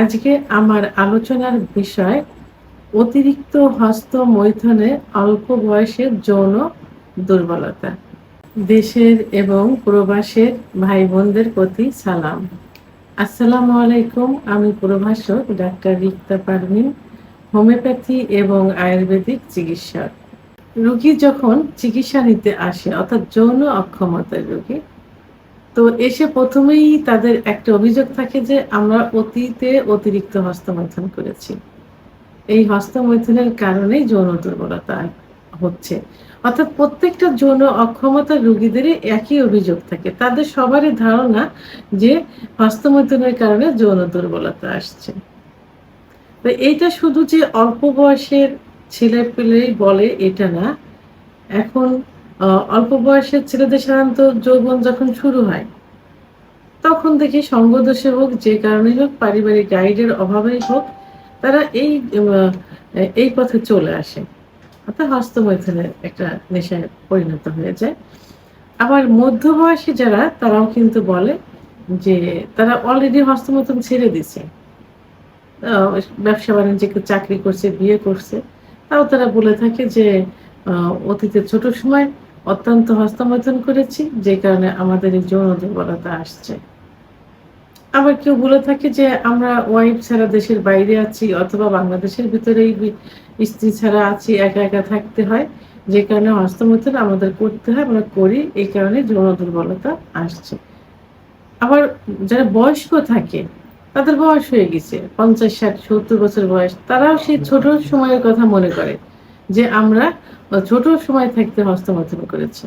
আজকে আমার আলোচনার বিষয় অতিরিক্ত হস্ত মৈথনে অল্প বয়সের যৌন দুর্বলতা। দেশের এবং প্রবাসের ভাই বোনদের প্রতি সালাম। আসসালামু আলাইকুম, আমি প্রভাষক ডাক্তার রিক্তা পারভিন হোমিওপ্যাথি এবং আয়ুর্বেদিক চিকিৎসক। রুগী যখন চিকিৎসা নিতে আসে, অর্থাৎ যৌন অক্ষমতার রোগী তো এসে প্রথমেই তাদের একটা অভিযোগ থাকে যে আমরা অতীতে অতিরিক্ত হস্তমৈথুন করেছি। এই হস্তমৈথুনের কারণেই যৌন দুর্বলতা হচ্ছে। অর্থাৎ প্রত্যেকটা যৌন অক্ষমতা রোগীদেরই একই অভিযোগ থাকে। তাদের সবারই ধারণা যে হস্তমৈথুনের কারণে যৌন দুর্বলতা আসছে। তো এইটা শুধু যে অল্প বয়সের ছেলে পেলেই বলে, এটা না। এখন অল্প বয়সের ছেলেদের সাধারণত যৌবন যখন শুরু হয়, তখন দেখি সঙ্গদোষে হোক, যে কারণে হোক, পারিবারিক গাইডের অভাবেই হোক, তারা এই এই পথে চলে আসে। অর্থাৎ হস্তমৈথুনের একটা নেশায় পরিণত হয়ে যায়। আবার মধ্যবয়সী যারা, তারাও কিন্তু বলে যে তারা অলরেডি হস্তমৈথুন ছেড়ে দিছে। ব্যবসা বাণিজ্যে চাকরি করছে, বিয়ে করছে। তাও তারা বলে থাকে যে অতীতে ছোট সময় অত্যন্ত হস্তমৈথুন করেছি, যে কারণে আমাদের এই যৌন দুর্বলতা আসছে। আবার কেউ বলে থাকে যে আমরা ওয়াইফ ছাড়া দেশের বাইরে আছি অথবা বাংলাদেশের ভিতরেই স্ত্রী ছাড়া আছি, একা একা থাকতে হয়। যে কারণে হস্তমৈথুন আমাদের করতে হয়, আমরা করি, এই কারণে যৌন দুর্বলতা আসছে। আবার যারা বয়স্ক থাকে, তাদের বয়স হয়ে গেছে, পঞ্চাশ, ষাট, সত্তর বছর বয়স, তারাও সেই ছোট সময়ের কথা মনে করে। যে আমরা ছোট সময় থাকতে হস্তমৈথুন করেছি।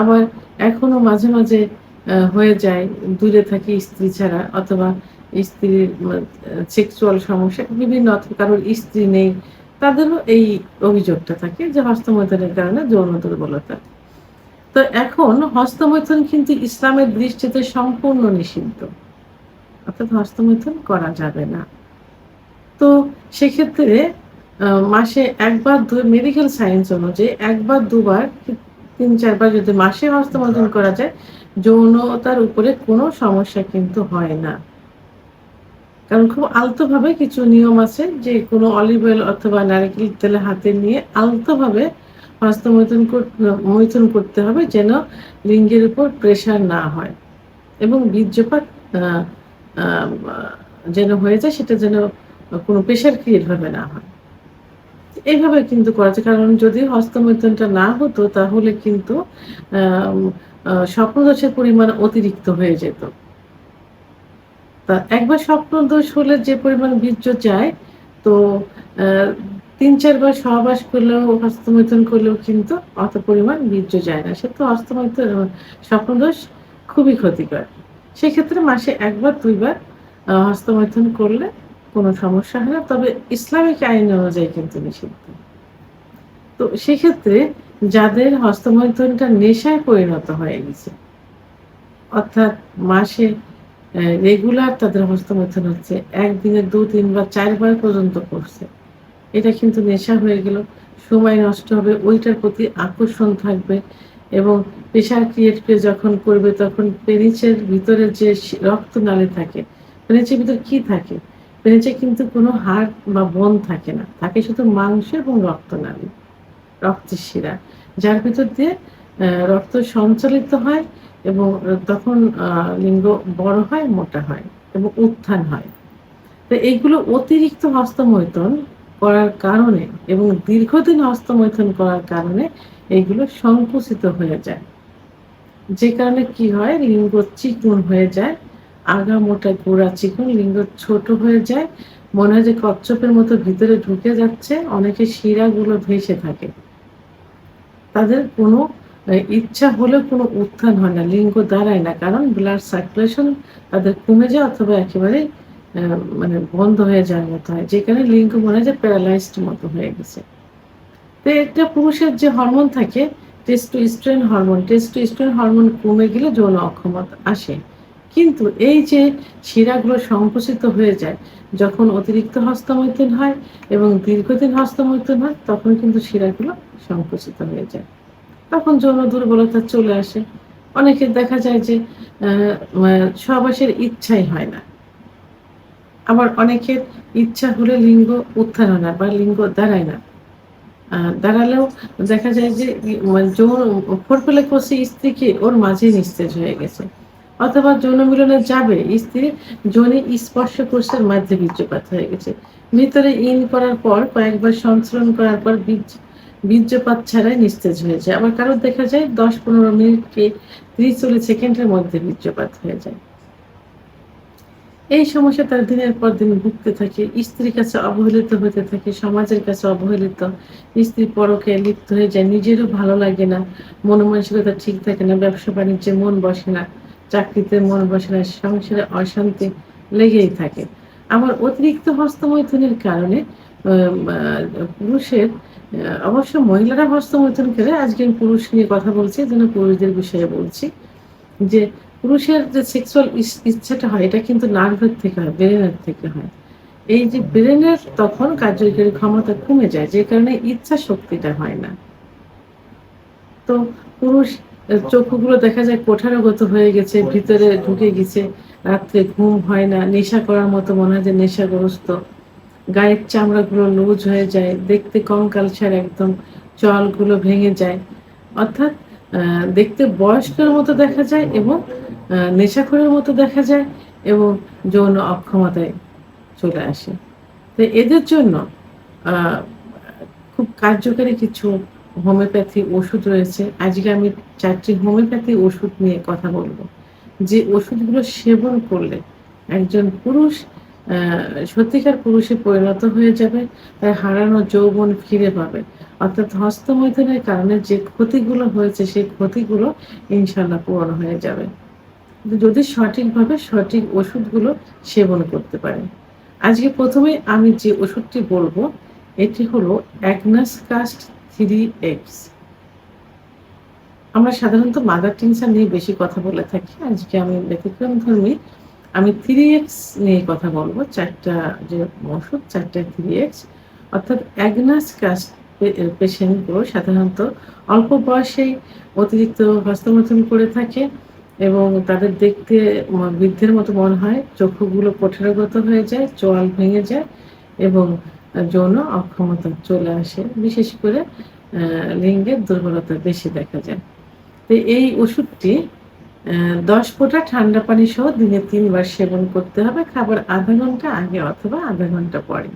আবার এখনও মাঝে মাঝে হয়ে যায়, দূরে থাকি স্ত্রী ছাড়া অথবা স্ত্রীর সেক্সুয়াল সমস্যা, বিভিন্ন কারোর স্ত্রী নেই, তাদেরও এই অভিযোগটা থাকে যে হস্তমৈথুনের কারণে যৌন দুর্বলতা। তো এখন হস্তমৈথন কিন্তু ইসলামের দৃষ্টিতে সম্পূর্ণ নিষিদ্ধ। অর্থাৎ হস্তমৈথন করা যাবে না। তো সেক্ষেত্রে মাসে একবার দু মেডিকেল সায়েন্স অনুযায়ী একবার দুবার তিন, চারবার যদি মাসে হস্তমৈথুন করা যায়, যৌনতার উপরে কোনো সমস্যা কিন্তু হয় না। কারণ খুব আলতোভাবে কিছু নিয়ম আছে যে কোনো অলিভ অয়েল অথবা নারকেল তেলে হাতে নিয়ে আলতোভাবে হস্তমৈথুন মৈথুন করতে হবে যেন লিঙ্গের উপর প্রেশার না হয় এবং বীর্যপাত যেন হয়ে যায় সেটা যেন কোনো প্রেশার ক্রিয়েট ভাবে না হয়। এইভাবে কিন্তু করা কারণ যদি হস্তমৈথুনটা না হতো, তাহলে কিন্তু স্বপ্নদোষের পরিমাণ অতিরিক্ত হয়ে যেত। তা একবার স্বপ্নদোষ হলে যে পরিমাণ বীর্য যায়, তো তিন চারবার সহবাস করলেও, হস্তমৈথুন করলেও কিন্তু অত পরিমাণ বীর্য যায় না। সে তো হস্তমৈথুন স্বপ্নদোষ খুবই ক্ষতিকর। সেক্ষেত্রে মাসে একবার, দুইবার হস্তমৈথুন করলে কোনো সমস্যা হয় না, তবে ইসলামিক আইন অনুযায়ী কিন্তু নিষিদ্ধ। তো সেক্ষেত্রে যাদের হস্তমৈথুনটা নেশায় পরিণত হয়ে গেছে, অর্থাৎ মাসে রেগুলার তাদের হস্তমৈথুন হচ্ছে, একদিনে দু তিনবার চারবার পর্যন্ত করছে, এটা কিন্তু নেশা হয়ে গেল। সময় নষ্ট হবে, ওইটার প্রতি আকর্ষণ থাকবে এবং প্রেশার ক্রিয়েট করে যখন করবে তখন পেনিচের ভিতরে যে রক্তনালী থাকে পেনিচের ভিতরে কি থাকে? পেনিচে কিন্তু কোনো হাড় বা বন থাকে না। থাকে শুধু মাংস এবং রক্ত রক্তনালী রক্তের শিরা, যার ভিতর দিয়ে রক্ত সঞ্চালিত হয় এবং তখন লিঙ্গ বড় হয়, মোটা হয় এবং উত্থান হয়। তো এইগুলো অতিরিক্ত হস্তমৈথন করার কারণে এবং দীর্ঘদিন হস্তমৈথন করার কারণে এইগুলো সংকুচিত হয়ে যায়। যে কারণে কি হয়, লিঙ্গ চিকন হয়ে যায় আগা মোটা গোড়া চিকন লিঙ্গ ছোট হয়ে যায়। মনে হয় যে কচ্ছপের মতো ভিতরে ঢুকে যাচ্ছে, অনেকে শিরাগুলো ভেসে থাকে। তাদের কোনো ইচ্ছা হলে কোনো উত্থান হয় না, লিঙ্গ দাঁড়ায় না, কারণ ব্লাড সার্কুলেশন তাদের কমে যায় অথবা একেবারে মানে বন্ধ হয়ে যাওয়ার মতো হয় যেখানে লিঙ্গ মনে হয় যে প্যারালাইজড মতো হয়ে গেছে। তো একটা পুরুষের যে হরমোন থাকে টেস্টোস্টেরন হরমোন টেস্টোস্টেরন হরমোন কমে গেলে যৌন অক্ষমতা আসে। কিন্তু এই যে শিরাগুলো সংকুচিত হয়ে যায়, যখন অতিরিক্ত হস্তমৈথুন হয় এবং দীর্ঘদিন হস্তমৈথুন হয়, তখন কিন্তু শিরাগুলো সংকুচিত হয়ে যায়। তখন যৌন দুর্বলতা চলে আসে। অনেকের দেখা যায় যে সবাসের ইচ্ছাই হয় না। আবার অনেকের ইচ্ছা হলে লিঙ্গ উত্থান হয় না বা লিঙ্গ দাঁড়ায় না। দাঁড়ালেও দেখা যায় যে মানে যৌন ফোরপেলে করছে স্ত্রীকে ওর মাঝে নিস্তেজ হয়ে গেছে। অথবা যৌন মিলনে যাবে, স্ত্রী যৌনে স্পর্শ কোষের মাঝে বীর্যপাত হয়ে গেছে। ভিতরে ইন করার পর, কয়েকবার সংশ্রণ করার পর বীজ বীর্যপাত ছাড়াই নিস্তেজ হয়ে যায়। আবার কারোর দেখা যায় দশ পনেরো মিনিট কি ত্রিশ চল্লিশ সেকেন্ডের মধ্যে বীর্যপাত হয়ে যায়। এই সমস্যা তার দিনের পর দিন ভুগতে থাকে, স্ত্রীর কাছে অবহেলিত হতে থাকে, সমাজের কাছে অবহেলিত। স্ত্রী পরকে লিপ্ত হয়ে যায়, নিজেরও ভালো লাগে না মন মানসিকতা ঠিক থাকে না ব্যবসা বাণিজ্যে মন বসে না। চাকরিতে মন বসে সংসারে অশান্তি লেগেই থাকে। আবার অতিরিক্ত হস্তমৈথুনের কারণে পুরুষের অবশ্য মহিলারা হস্তমৈথুন করে, আজকে আমি পুরুষ নিয়ে কথা বলছি যেন পুরুষদের বিষয়ে বলছি যে, পুরুষের যে সেক্সুয়াল ইচ্ছাটা হয়, এটা কিন্তু নার্ভের থেকে হয় ব্রেনের থেকে হয়। এই যে ব্রেনের তখন কার্যকরী ক্ষমতা কমে যায়, যে কারণে ইচ্ছা শক্তিটা হয় না। তো পুরুষ চক্ষুগুলো দেখা যায় কোঠারগত হয়ে গেছে, ভিতরে ঢুকে গেছে, রাত্রে ঘুম হয় না, নেশা করার মতো মনে হয় যে নেশাগ্রস্ত। গায়ের চামড়াগুলো লুজ হয়ে যায়, দেখতে কঙ্কালসার একদম, চলগুলো ভেঙে যায়। অর্থাৎ দেখতে বয়স্কের মতো দেখা যায় এবং নেশাখোরের মতো দেখা যায় এবং যৌন অক্ষমতায় চলে আসে। তো এদের জন্য খুব কার্যকারী কিছু হোমিওপ্যাথি ওষুধ রয়েছে। আজকে আমি চারটি হোমিওপ্যাথি ওষুধ নিয়ে কথা বলব। যে ওষুধগুলো সেবন করলে একজন পুরুষ সত্যিকার পুরুষে পরিণত হয়ে যাবে, তার হারানো যৌবন ফিরে পাবে। অর্থাৎ হস্তমৈথুনের কারণে যে ক্ষতিগুলো হয়েছে, সেই ক্ষতিগুলো ইনশাল্লাহ পূরণ হয়ে যাবে। যদি সঠিকভাবে সঠিক ওষুধগুলো সেবন করতে পারে। আজকে প্রথমে আমি যে ওষুধটি বলব, এটি হলো অ্যাগনাস কাস্ট থ্রি এক্স। আমরা সাধারণত মাদার টিনসার নিয়ে বেশি কথা বলে থাকি। আজকে আমি ব্যতিক্রম ধর্মী। আমি থ্রি এক্স নিয়ে কথা বলব। চারটা যে ওষুধ চারটা থ্রি এক্স। অর্থাৎ অ্যাগনাস কাস্ট পেশেন্টগুলো সাধারণত অল্প বয়সেই অতিরিক্ত হস্তমৈথুন করে থাকে এবং তাদের দেখতে বৃদ্ধের মতো মনে হয়। চক্ষুগুলো কঠোরগত হয়ে যায়, চোয়াল ভেঙে যায় এবং যৌন অক্ষমতা চলে আসে। বিশেষ করে লিঙ্গের দুর্বলতা বেশি দেখা যায়। তো এই ওষুধটি দশ ফোঁটা ঠান্ডা পানি সহ দিনে তিনবার সেবন করতে হবে। খাবার আধা ঘণ্টা আগে অথবা আধা ঘণ্টা পরে।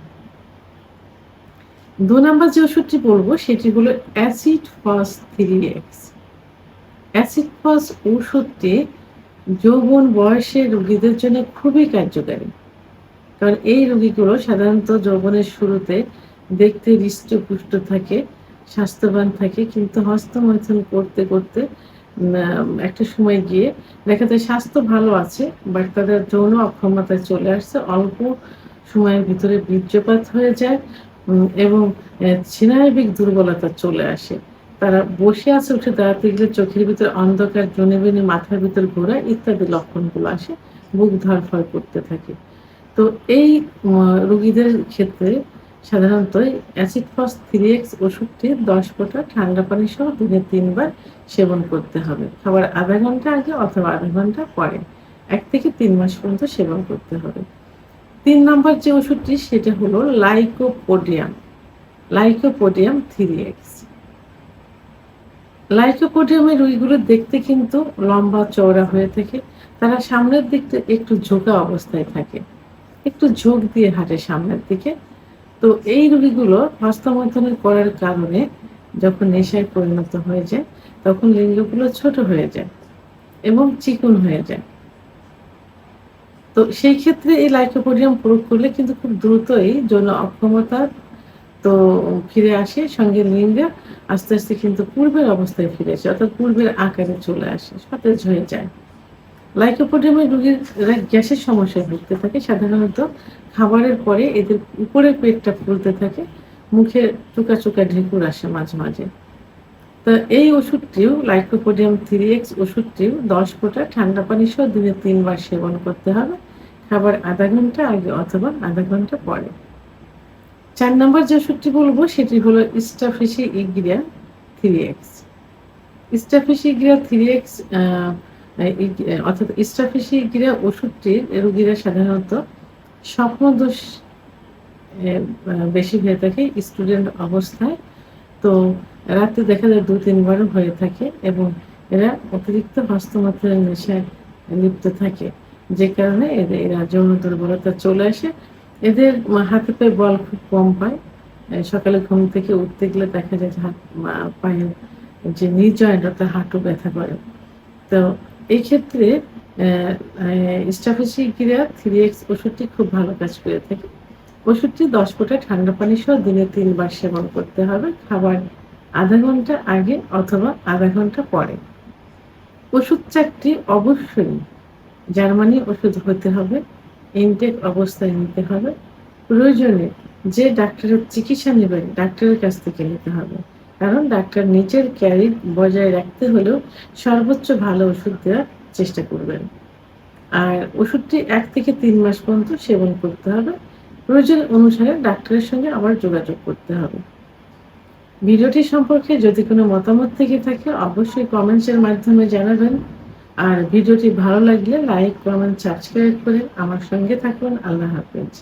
দু নম্বর যে ওষুধটি বলব, সেটি হলো acid phos three X. Acid phos ওষুধটি যৌবন বয়সের রোগীদের জন্য খুবই কার্যকারী। কারণ এই রোগীগুলো সাধারণত যৌবনের শুরুতে দেখতে হৃষ্টপুষ্ট থাকে, স্বাস্থ্যবান থাকে, কিন্তু হস্তমৈথুন করতে করতে একটা সময় গিয়ে দেখা যায় স্বাস্থ্য ভালো আছে বাট তাদের যৌন অক্ষমতায় চলে আসছে, অল্প সময়ের ভিতরে বীর্যপাত হয়ে যায় এবং স্নায়বিক দুর্বলতা চলে আসে। তারা বসে আছে, উঠে দাঁড়াতে গেলে চোখের ভিতরে অন্ধকার জনে বেনে মাথার ভিতর ঘোরা ইত্যাদি লক্ষণগুলো আসে বুক ধরফর করতে থাকে। তো এই রুগীদের ক্ষেত্রে সাধারণত অ্যাসিড ফস থ্রি এক্স ওষুধটি দশ ফোঁটা ঠান্ডা পানি সহ দিনে তিনবার সেবন করতে হবে। খাবার আধা ঘণ্টা আগে অথবা আধা ঘণ্টা পরে এক থেকে তিন মাস পর্যন্ত সেবন করতে হবে। তিন নম্বর যে ওষুধটি, সেটা হলো লাইকোপোডিয়াম। Lycopodium three X. লাইকোপোডিয়ামের রুইগুলো দেখতে কিন্তু লম্বা চওড়া হয়ে থাকে। তারা সামনের দিকটা একটু ঝোঁকা অবস্থায় থাকে। একটু ঝোঁক দিয়ে হাঁটে সামনের দিকে। তো এই রোগীগুলো হস্তমৈথুনের করার কারণে যখন নেশায় পরিণত হয়ে যায়, তখন লিঙ্গগুলো ছোট হয়ে যায় এবং চিকুন হয়ে যায়। তো সেই ক্ষেত্রে এই লাইকোপোডিয়াম প্রয়োগ করলে কিন্তু খুব দ্রুতই যৌন অক্ষমতা তো ফিরে আসে, সঙ্গে লিঙ্গে আস্তে আস্তে কিন্তু পূর্বের অবস্থায় ফিরে আসে, অর্থাৎ পূর্বের আকারে চলে আসে, সতেজ হয়ে যায়। লাইকোপোডিয়ামের রোগীর এরা গ্যাসের সমস্যায় ভুগতে থাকে। সাধারণত খাবারের পরে এদের উপরের পেটটা ফুলতে থাকে। মুখে চুকা চুকা ঢেকুর আসে মাঝে মাঝে। তো এই ওষুধটিও লাইকোপোডিয়াম থ্রি এক্স ওষুধটিও দশ ফোঁটা ঠান্ডা পানি সহ দিনে তিনবার সেবন করতে হবে। খাবার আধা ঘণ্টা আগে অথবা আধা ঘণ্টা পরে। চার নম্বর যে ওষুধটি বলব, সেটি হলো staphysagria three X. Staphysagria three X অর্থাৎ স্টাফিসি ইগ্রিয়া ওষুধটি রোগীরা সাধারণত স্বপ্নদোষ বেশি হয়ে থাকে স্টুডেন্ট অবস্থায়। তো রাতে দেখা যায় দু, তিনবারও হয়ে থাকে এবং এরা অতিরিক্ত হস্তমৈথুনের নেশায় লিপ্ত থাকে। যে কারণে এদের, এরা যৌন দুর্বলতা চলে আসে। এদের হাতে পায়ে বল খুব কম পায়। সকালে ঘুম থেকে উঠতে গেলে দেখা যায় হাত পায়ের যে নি জয়েন্ট অর্থাৎ হাঁটু ব্যথা করে। তো এই ক্ষেত্রে স্টাফেসি ক্রিয়া থ্রি এক্স ওষুধটি খুব ভালো কাজ করে থাকে। ওষুধটি দশ ফোঁটা ঠান্ডা পানি সহ দিনে তিনবার সেবন করতে হবে, খাবার আধা ঘণ্টা আগে অথবা আধা ঘণ্টা পরে। ওষুধ চারটি অবশ্যই জার্মানি ওষুধ হতে হবে, ইনটেক অবস্থায় নিতে হবে। প্রয়োজনে যে ডাক্তারের চিকিৎসা নেবেন, ডাক্তারের কাছ থেকে নিতে হবে। কারণ ডাক্তার নিজের ক্যারির বজায় রাখতে হলেও সর্বোচ্চ ভালো ওষুধ দেওয়ার চেষ্টা করবেন। আর ওষুধটি এক থেকে তিন মাস পর্যন্ত সেবন করতে হবে। প্রয়োজন অনুসারে ডাক্তারের সঙ্গে আবার যোগাযোগ করতে হবে। ভিডিওটি সম্পর্কে যদি কোনো মতামত থেকে থাকে, অবশ্যই কমেন্টসের মাধ্যমে জানাবেন। আর ভিডিওটি ভালো লাগলে লাইক, কমেন্ট, সাবস্ক্রাইব করে আমার সঙ্গে থাকুন। আল্লাহ হাফেজ।